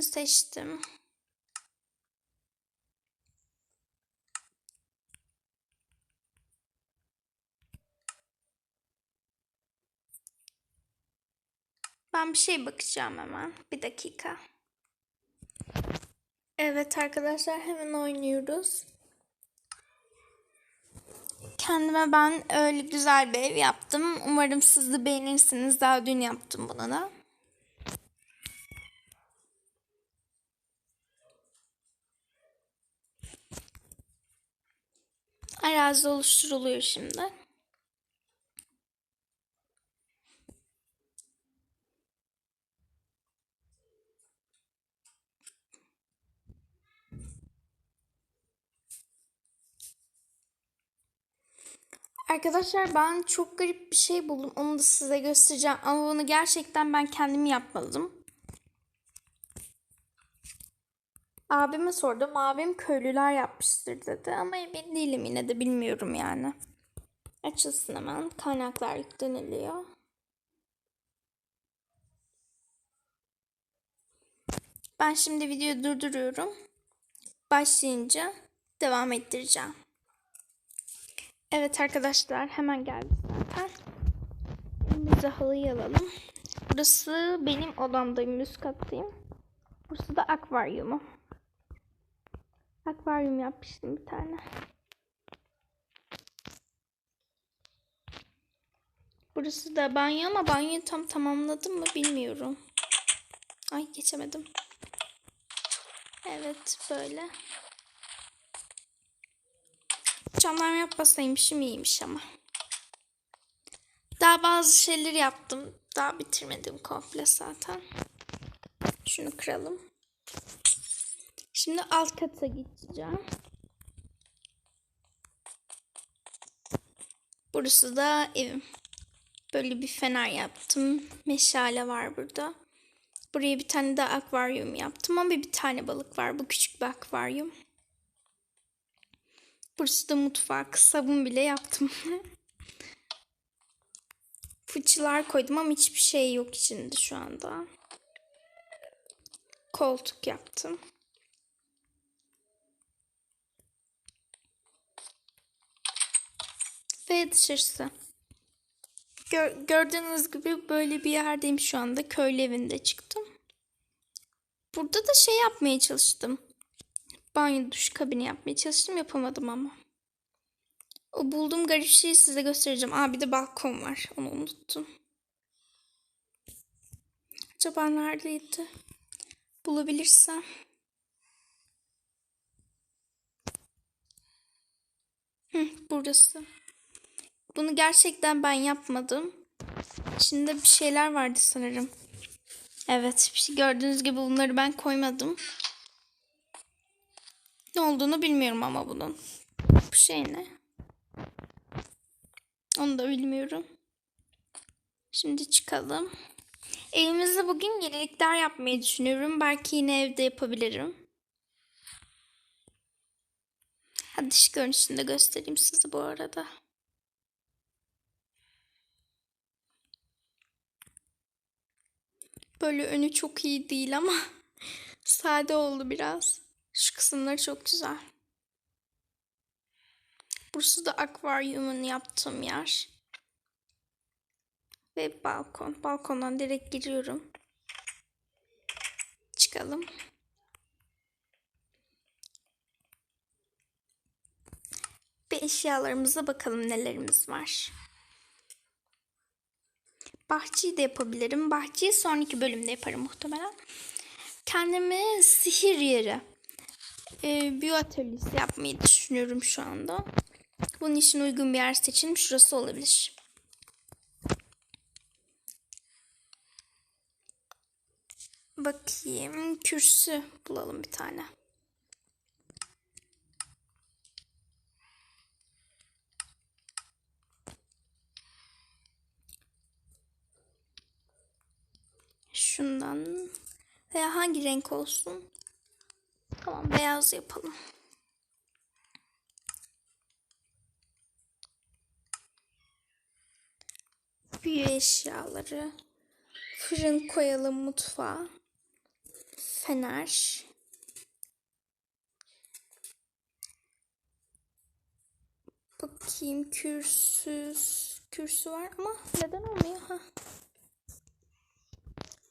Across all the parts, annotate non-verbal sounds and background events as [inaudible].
birini seçtim. Ben bir şey bakacağım hemen. Bir dakika. Evet arkadaşlar hemen oynuyoruz. Kendime ben öyle güzel bir ev yaptım. Umarım siz de beğenirsiniz. Daha dün yaptım bunu da. Arazi oluşturuluyor şimdi. Arkadaşlar ben çok garip bir şey buldum. Onu da size göstereceğim. Ama bunu gerçekten ben kendim yapmadım. Abime sordum. Abim köylüler yapmıştır dedi. Ama emin değilim yine de bilmiyorum yani. Açılsın hemen. Kaynaklar yükleniliyor. Ben şimdi videoyu durduruyorum. Başlayınca devam ettireceğim. Evet arkadaşlar hemen geldi zaten. Elimize halıyı alalım. Burası benim odamdayım üst kattayım. Burası da akvaryumu. Akvaryum yapmıştım bir tane. Burası da banyo ama banyoyu tam tamamladım mı bilmiyorum. Ay geçemedim. Evet böyle. Camlar yapmasaymışım iyiymiş ama. Daha bazı şeyler yaptım. Daha bitirmedim komple zaten. Şunu kıralım. Şimdi alt kata gideceğim. Burası da evim. Böyle bir fener yaptım. Meşale var burada. Buraya bir tane daha akvaryum yaptım ama bir tane balık var. Bu küçük bir akvaryum. Burası da mutfak. Sabun bile yaptım. [laughs] Fıçılar koydum ama hiçbir şey yok içinde şu anda. Koltuk yaptım. Ve dışarısı. Gör, gördüğünüz gibi böyle bir yerdeyim şu anda. Köylü evinde çıktım. Burada da şey yapmaya çalıştım. Banyo duş kabini yapmaya çalıştım. Yapamadım ama. O bulduğum garip şeyi size göstereceğim. Aa bir de balkon var. Onu unuttum. Acaba neredeydi? Bulabilirsem. Hı, burası. Bunu gerçekten ben yapmadım. İçinde bir şeyler vardı sanırım. Evet, bir şey gördüğünüz gibi bunları ben koymadım. Ne olduğunu bilmiyorum ama bunun. Bu şey ne? Onu da bilmiyorum. Şimdi çıkalım. Evimizde bugün yenilikler yapmayı düşünüyorum. Belki yine evde yapabilirim. Hadi dış görünüşünü de göstereyim size bu arada. Böyle önü çok iyi değil ama [laughs] sade oldu biraz. Şu kısımları çok güzel. Burası da akvaryumun yaptığım yer. Ve balkon. Balkondan direkt giriyorum. Çıkalım. Bir eşyalarımıza bakalım nelerimiz var. Bahçeyi de yapabilirim. Bahçeyi sonraki bölümde yaparım muhtemelen. Kendime sihir yeri, e, büyü atölyesi yapmayı düşünüyorum şu anda. Bunun için uygun bir yer seçin. Şurası olabilir. Bakayım. Kürsü bulalım bir tane. Şundan veya hangi renk olsun? Tamam beyaz yapalım. Büyü eşyaları. Fırın koyalım mutfağa. fener. Bakayım kürsüz kürsü var ama neden olmuyor ha?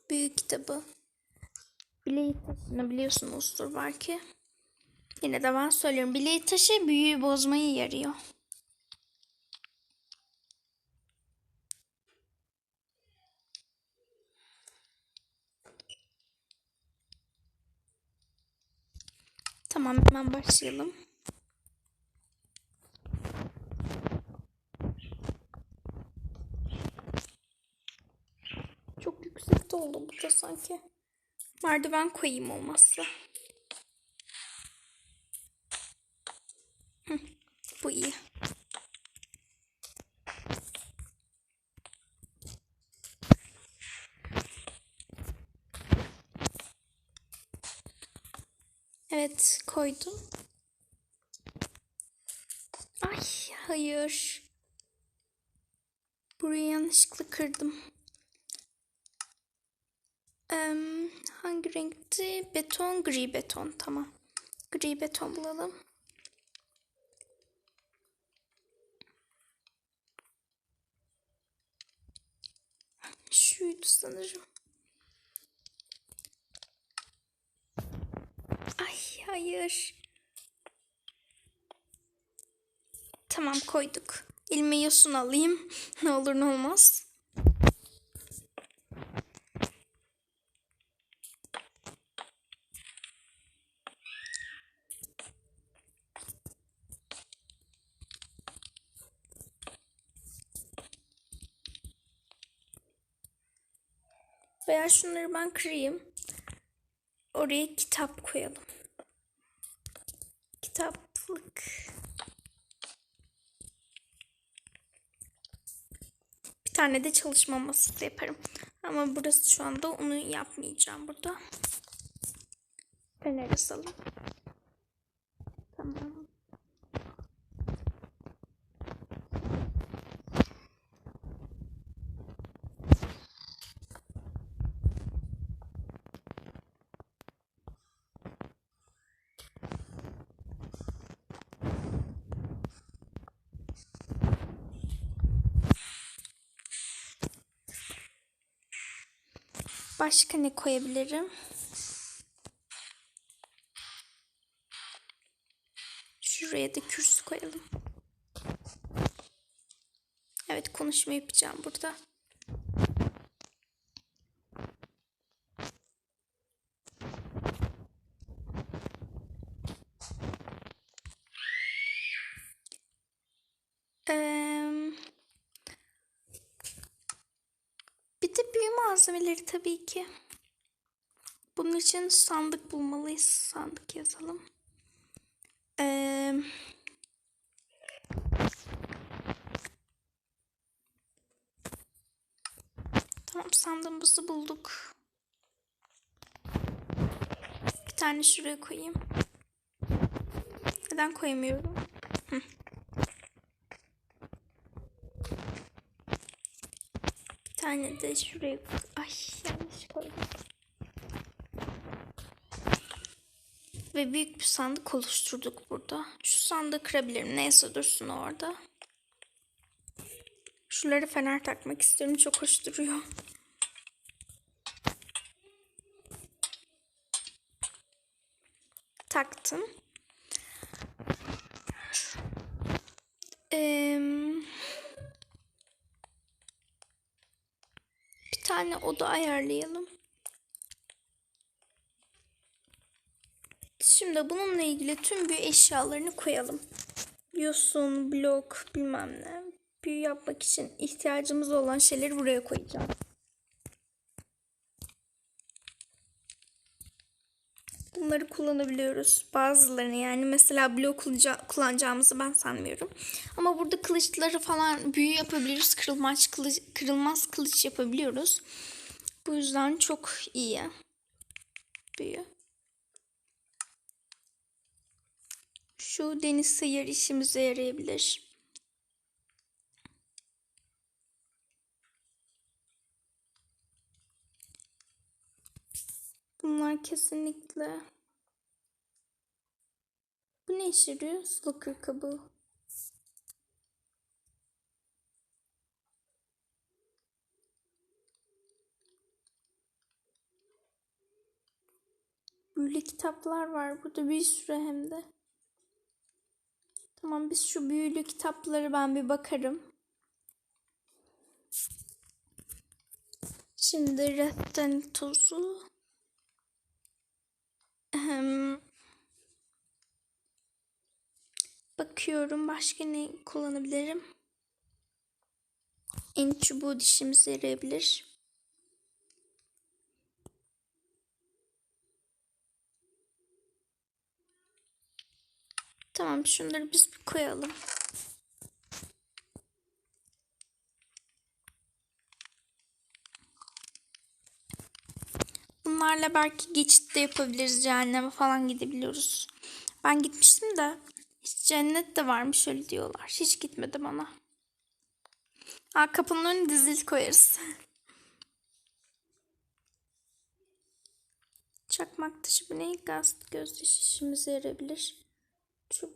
Büyük kitabı. Bileği taşını biliyorsunuzdur belki. Yine de ben söylüyorum. Bileği taşı büyüyü bozmayı yarıyor. Tamam hemen başlayalım. Yüksekte oldu burada sanki. Merdiven koyayım olmazsa. Bu iyi. Evet koydum. Ay hayır. Burayı yanlışlıkla kırdım. Em, hangi renkti? Beton, gri beton. Tamam. Gri beton bulalım. Şuydu sanırım. Ay hayır. Tamam koyduk. İlmeği yosun alayım. [laughs] Ne olur ne olmaz. Veya şunları ben kırayım. Oraya kitap koyalım. Kitaplık. Bir tane de çalışma masası yaparım. Ama burası şu anda onu yapmayacağım burada. Fener asalım. Tamam. Başka ne koyabilirim? Şuraya da kürsü koyalım. Evet konuşma yapacağım burada. Eee bir de büyü malzemeleri tabii ki. Bunun için sandık bulmalıyız. Sandık yazalım. Ee, tamam sandığımızı bulduk. Bir tane şuraya koyayım. Neden koyamıyorum? Hı. Bir tane de şuraya Ay yanlış koydum. Ve büyük bir sandık oluşturduk burada. Şu sandığı kırabilirim. Neyse dursun orada. Şuları fener takmak istiyorum. Çok hoş duruyor. Taktım. Ee, bir tane oda ayarlayalım. Şimdi bununla ilgili tüm büyü eşyalarını koyalım. Yosun, blok, bilmem ne. Büyü yapmak için ihtiyacımız olan şeyleri buraya koyacağım. Bunları kullanabiliyoruz. Bazılarını yani mesela blok kullanacağımızı ben sanmıyorum. Ama burada kılıçları falan büyü yapabiliriz. Kırılmaz kılıç, kırılmaz kılıç yapabiliyoruz. Bu yüzden çok iyi. Büyü. Şu deniz sıyır işimize yarayabilir. Bunlar kesinlikle. Bu ne işe yarıyor? Slocker kabuğu. Büyülü kitaplar var burada bir sürü hem de. Tamam biz şu büyülü kitapları ben bir bakarım. Şimdi retten tozu. Bakıyorum başka ne kullanabilirim. En çubuğu dişimize yarayabilir. Tamam şunları biz bir koyalım. Bunlarla belki geçit de yapabiliriz. Cehenneme falan gidebiliyoruz. Ben gitmiştim de hiç cennet de varmış öyle diyorlar. Hiç gitmedim ona. Ha, kapının önüne dizil koyarız. [laughs] Çakmak taşı bu ne? Gaz göz yaşı işimize yarayabilir. Çok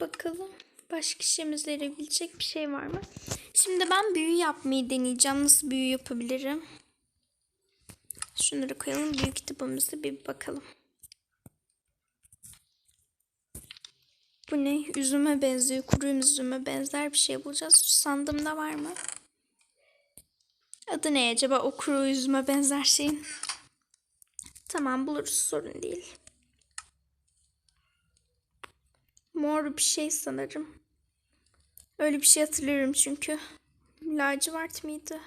Bakalım başka işimize yarayabilecek bir şey var mı? Şimdi ben büyü yapmayı deneyeceğim. Nasıl büyü yapabilirim? Şunları koyalım. Büyü kitabımıza bir bakalım. Bu ne? Üzüme benziyor. Kuru üzüme benzer bir şey bulacağız. Sandığımda var mı? Adı ne acaba o kuru üzüme benzer şeyin? Tamam buluruz sorun değil. Mor bir şey sanırım. Öyle bir şey hatırlıyorum çünkü. Lacivert miydi?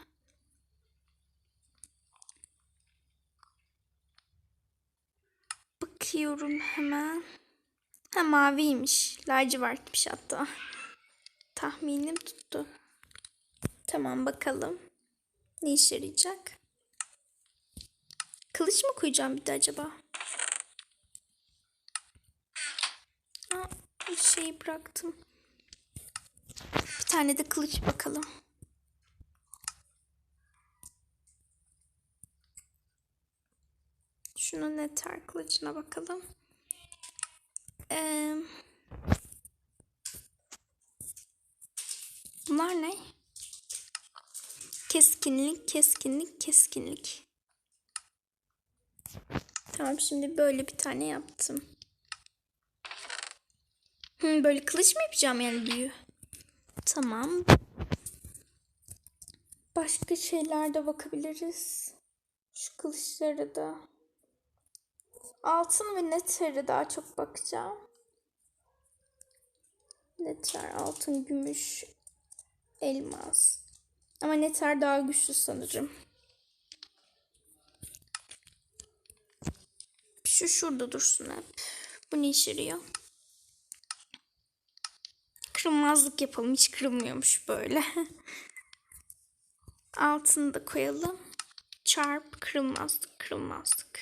Bakıyorum hemen. Ha maviymiş. Lacivertmiş hatta. Tahminim tuttu. Tamam bakalım. Ne işe yarayacak? Kılıç mı koyacağım bir de acaba? Aa, bir şey bıraktım. Tane de kılıç bakalım. Şunun neter kılıcına bakalım. Ee, bunlar ne? Keskinlik, keskinlik, keskinlik. Tamam şimdi böyle bir tane yaptım. Hı, böyle kılıç mı yapacağım yani büyü? Tamam. Başka şeyler de bakabiliriz. Şu kılıçlara da. Altın ve nether'e daha çok bakacağım. Nether, altın, gümüş, elmas. Ama nether daha güçlü sanırım. Şu şurada dursun hep. Bu ne işe yarıyor? Kırılmazlık yapalım. Hiç kırılmıyormuş böyle. [laughs] Altını da koyalım. Çarp, kırılmazlık, kırılmazlık.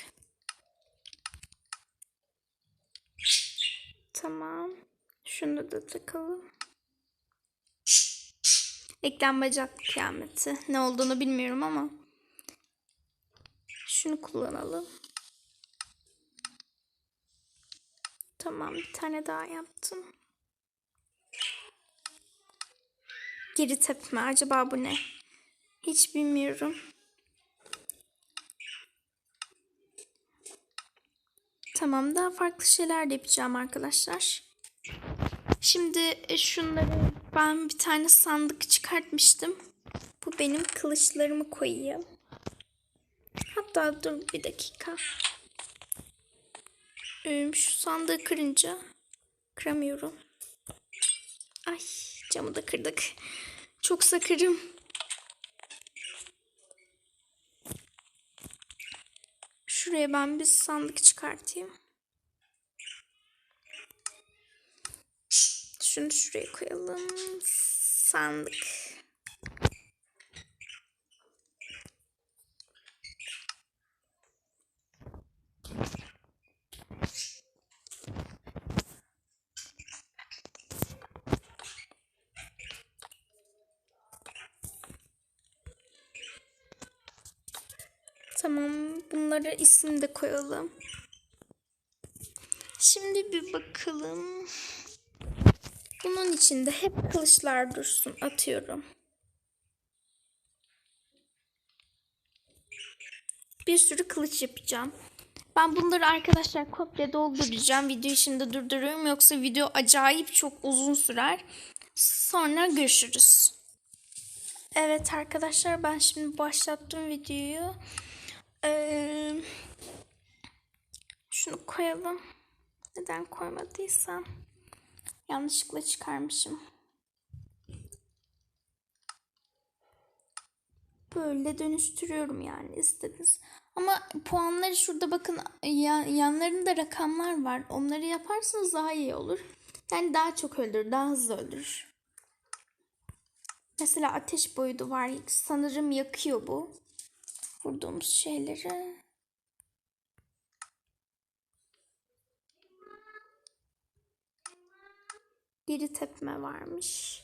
Tamam. Şunu da takalım. Eklem bacak kıyameti. Ne olduğunu bilmiyorum ama. Şunu kullanalım. Tamam bir tane daha yaptım. Geri tepme. Acaba bu ne? Hiç bilmiyorum. Tamam daha farklı şeyler de yapacağım arkadaşlar. Şimdi e, şunları ben bir tane sandık çıkartmıştım. Bu benim kılıçlarımı koyayım. Hatta dur bir dakika. Şu sandığı kırınca kıramıyorum. Ay camı da kırdık. Çok sakırım. Şuraya ben bir sandık çıkartayım. Şunu şuraya koyalım. Sandık. Tamam isim de koyalım. Şimdi bir bakalım. Bunun içinde hep kılıçlar dursun. Atıyorum. Bir sürü kılıç yapacağım. Ben bunları arkadaşlar komple dolduracağım. Videoyu şimdi durduruyorum. Yoksa video acayip çok uzun sürer. Sonra görüşürüz. Evet arkadaşlar ben şimdi başlattım videoyu. Şunu koyalım. Neden koymadıysam. Yanlışlıkla çıkarmışım. Böyle dönüştürüyorum yani istediniz. Ama puanları şurada bakın ya, yanlarında rakamlar var. Onları yaparsanız daha iyi olur. Yani daha çok öldürür, daha hızlı öldürür. Mesela ateş boyutu var. Sanırım yakıyor bu. Vurduğumuz şeyleri. Biri tepme varmış.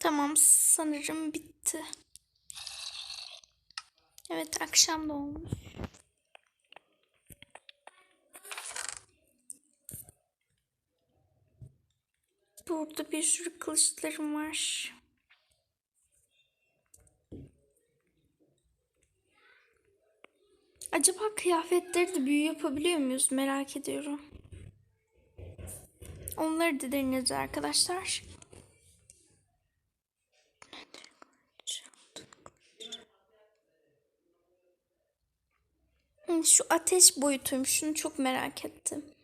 Tamam sanırım bitti. Evet akşam da olmuş. Burada bir sürü kılıçlarım var. Acaba kıyafetleri de büyü yapabiliyor muyuz? Merak ediyorum. Onları da deneyeceğiz arkadaşlar. Şu ateş boyutuymuş. Şunu çok merak ettim.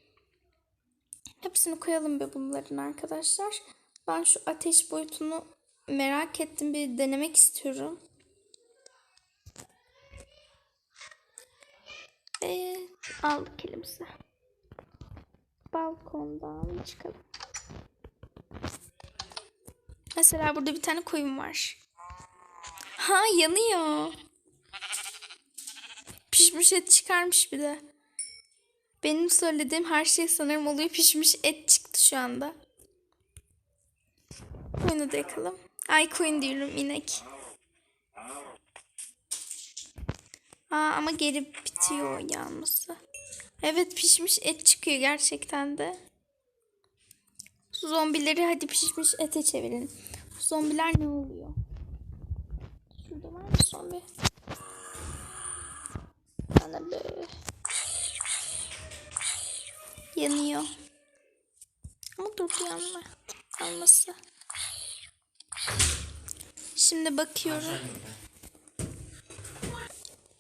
Hepsini koyalım be bunların arkadaşlar. Ben şu ateş boyutunu merak ettim. Bir denemek istiyorum. Ve aldık elimize. Balkondan çıkalım. Mesela burada bir tane koyun var. Ha yanıyor. Pişmiş et çıkarmış bir de. Benim söylediğim her şey sanırım oluyor. Pişmiş et çıktı şu anda. Koyunu da yakalım. Ay koyun diyorum inek. Aa, ama geri bitiyor yanması. Evet pişmiş et çıkıyor gerçekten de. Zombileri hadi pişmiş ete çevirin. Zombiler ne oluyor? Şurada var mı zombi? Bana böyle. Yanıyor. Ama durdu yanma. Yanması. Şimdi bakıyorum.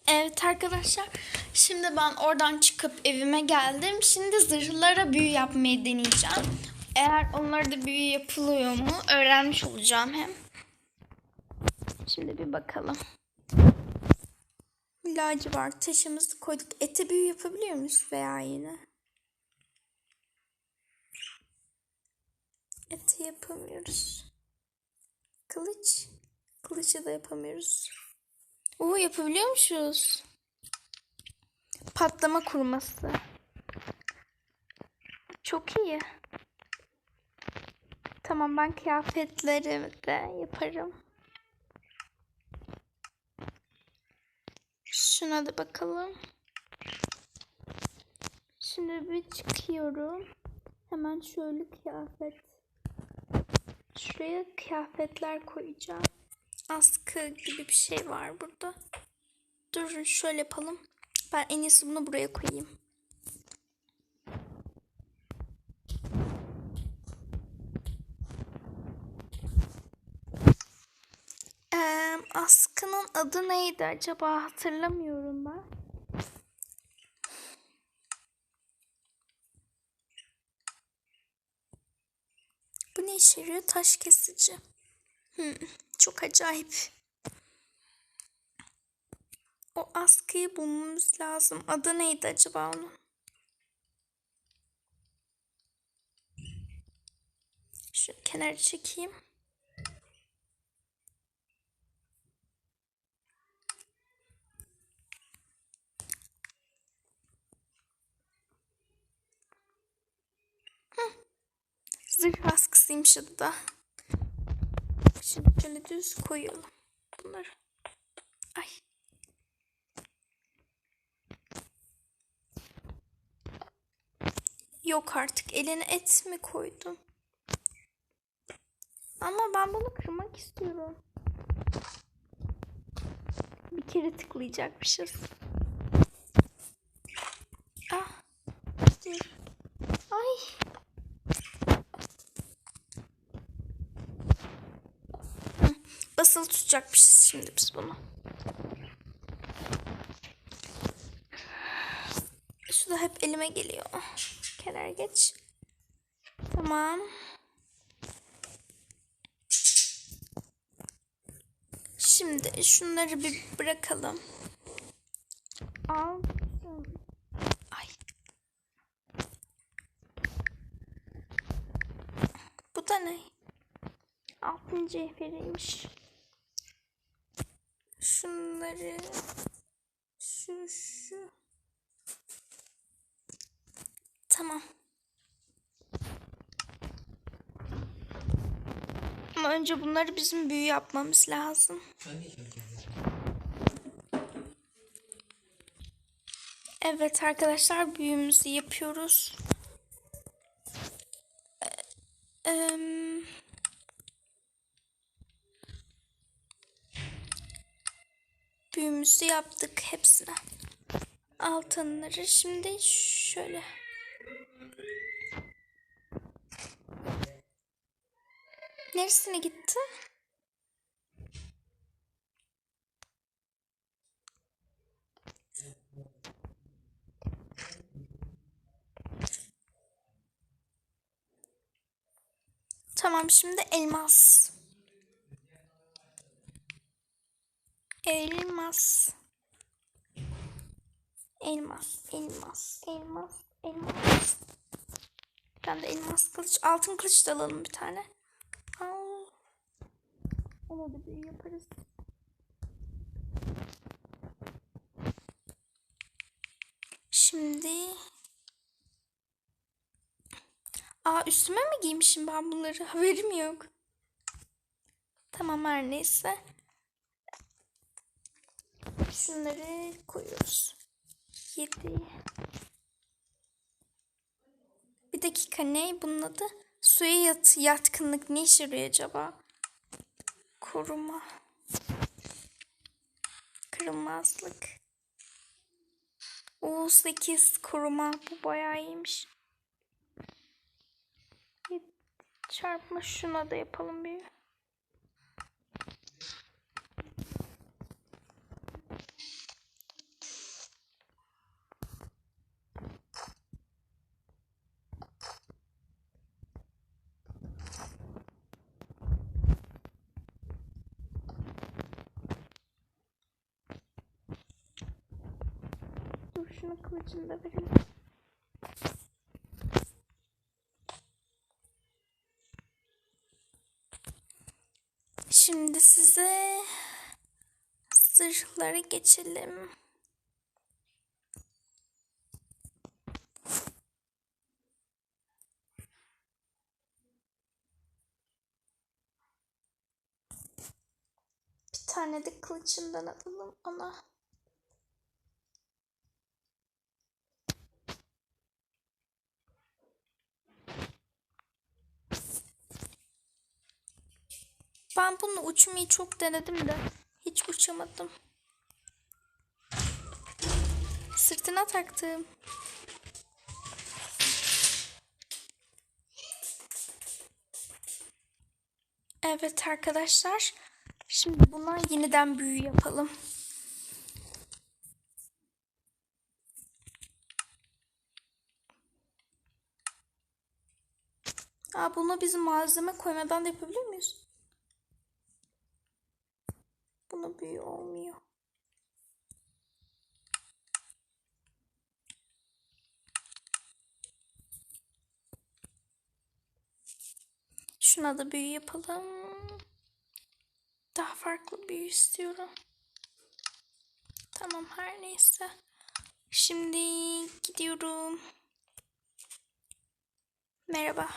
Evet arkadaşlar. Şimdi ben oradan çıkıp evime geldim. Şimdi zırhlara büyü yapmayı deneyeceğim. Eğer onlarda büyü yapılıyor mu öğrenmiş olacağım hem. Şimdi bir bakalım. Lacivert taşımızı koyduk. Ete büyü yapabiliyor muyuz veya yine? Ete yapamıyoruz. Kılıç. Kılıcı da yapamıyoruz. Oo yapabiliyormuşuz. Patlama kurması. Çok iyi. Tamam ben kıyafetleri de yaparım. Şuna da bakalım. Şimdi bir çıkıyorum. Hemen şöyle kıyafet. Şuraya kıyafetler koyacağım. Askı gibi bir şey var burada. Durun şöyle yapalım. Ben en iyisi bunu buraya koyayım. Ee, askının adı neydi acaba hatırlamıyorum ben. Yarıyor? Taş kesici. Hmm, çok acayip. O askıyı bulmamız lazım. Adı neydi acaba onun? Şu kenara çekeyim. Saksıymış adı da. Şimdi şöyle düz koyalım bunları. Ay. Yok artık eline et mi koydun? Ama ben bunu kırmak istiyorum. Bir kere tıklayacakmışız. Ah. Dur. Ay. Hı, Basılı tutacakmışız şimdi biz bunu. Şu da hep elime geliyor. Kenar geç. Tamam. Şimdi şunları bir bırakalım. Al. Ay. Bu da ne? Altın cevheriymiş. Şunları şu şu Tamam. Ama önce bunları bizim büyü yapmamız lazım. Evet arkadaşlar büyümüzü yapıyoruz. Ee, büyümüzü yaptık hepsine. Altınları şimdi şöyle. Neresine gitti? Tamam şimdi elmas. Elmas. Elmas, elmas, elmas, elmas. Ben de elmas kılıç, altın kılıç da alalım bir tane. Aa, ona da büyü yaparız. Şimdi Aa üstüme mi giymişim ben bunları? Haberim yok. Tamam her neyse. Şunları koyuyoruz. 7 Bir dakika ne bunun adı? Suya yat yatkınlık ne işe yarıyor acaba? Koruma. Kırılmazlık. Oo 8 koruma. Bu bayağı iyiymiş. Çarpma şuna da yapalım bir. Dur da verelim. Şimdi size zırhlara geçelim. Bir tane de kılıçından alalım ona. Ben bunu uçmayı çok denedim de hiç uçamadım. Sırtına taktım. Evet arkadaşlar. Şimdi buna yeniden büyü yapalım. Aa, bunu biz malzeme koymadan da yapabilir miyiz? Buna büyü olmuyor. Şuna da büyü yapalım. Daha farklı büyü istiyorum. Tamam her neyse. Şimdi gidiyorum. Merhaba.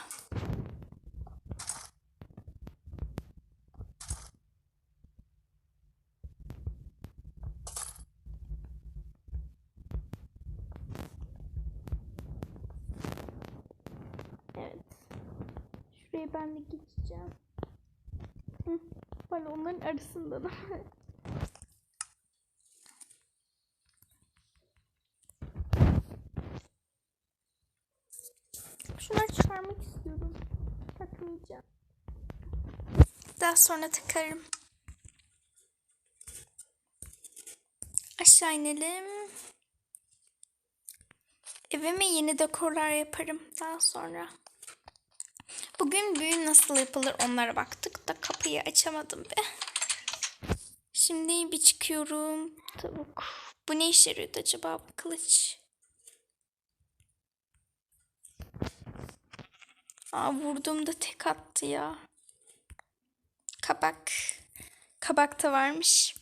Şuraya ben de geçeceğim. Hı, balonların arasından. [laughs] Şunları çıkarmak istiyorum. Takmayacağım. Daha sonra takarım. Aşağı inelim. Evime yeni dekorlar yaparım daha sonra. Bugün büyü nasıl yapılır onlara baktık da kapıyı açamadım be. Şimdi bir çıkıyorum. Tavuk. Bu ne işe yarıyordu acaba bu kılıç? Aa vurduğumda tek attı ya. Kabak. Kabak da varmış.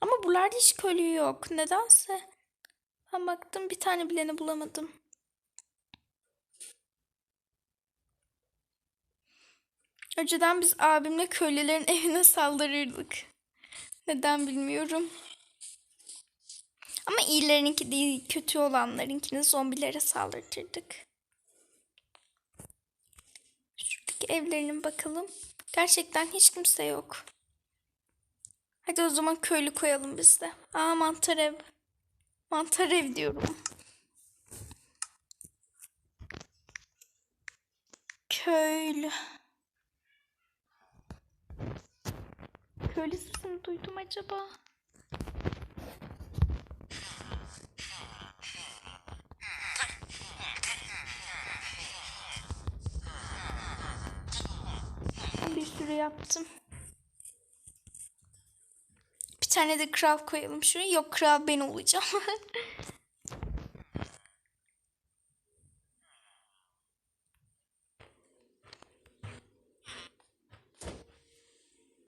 Ama buralarda hiç köylü yok. Nedense. Ben baktım bir tane bileni bulamadım. Önceden biz abimle köylülerin [laughs] evine saldırırdık. Neden bilmiyorum. Ama iyilerinki değil, kötü olanlarınkini zombilere saldırtırdık. Şuradaki evlerine bakalım. Gerçekten hiç kimse yok. Hadi o zaman köylü koyalım biz de. Aa mantar ev. Mantar ev diyorum. Köylü. Köylü sesini duydum acaba? Bir sürü yaptım. Bir tane de kral koyalım şuraya. Yok kral ben olacağım. [laughs]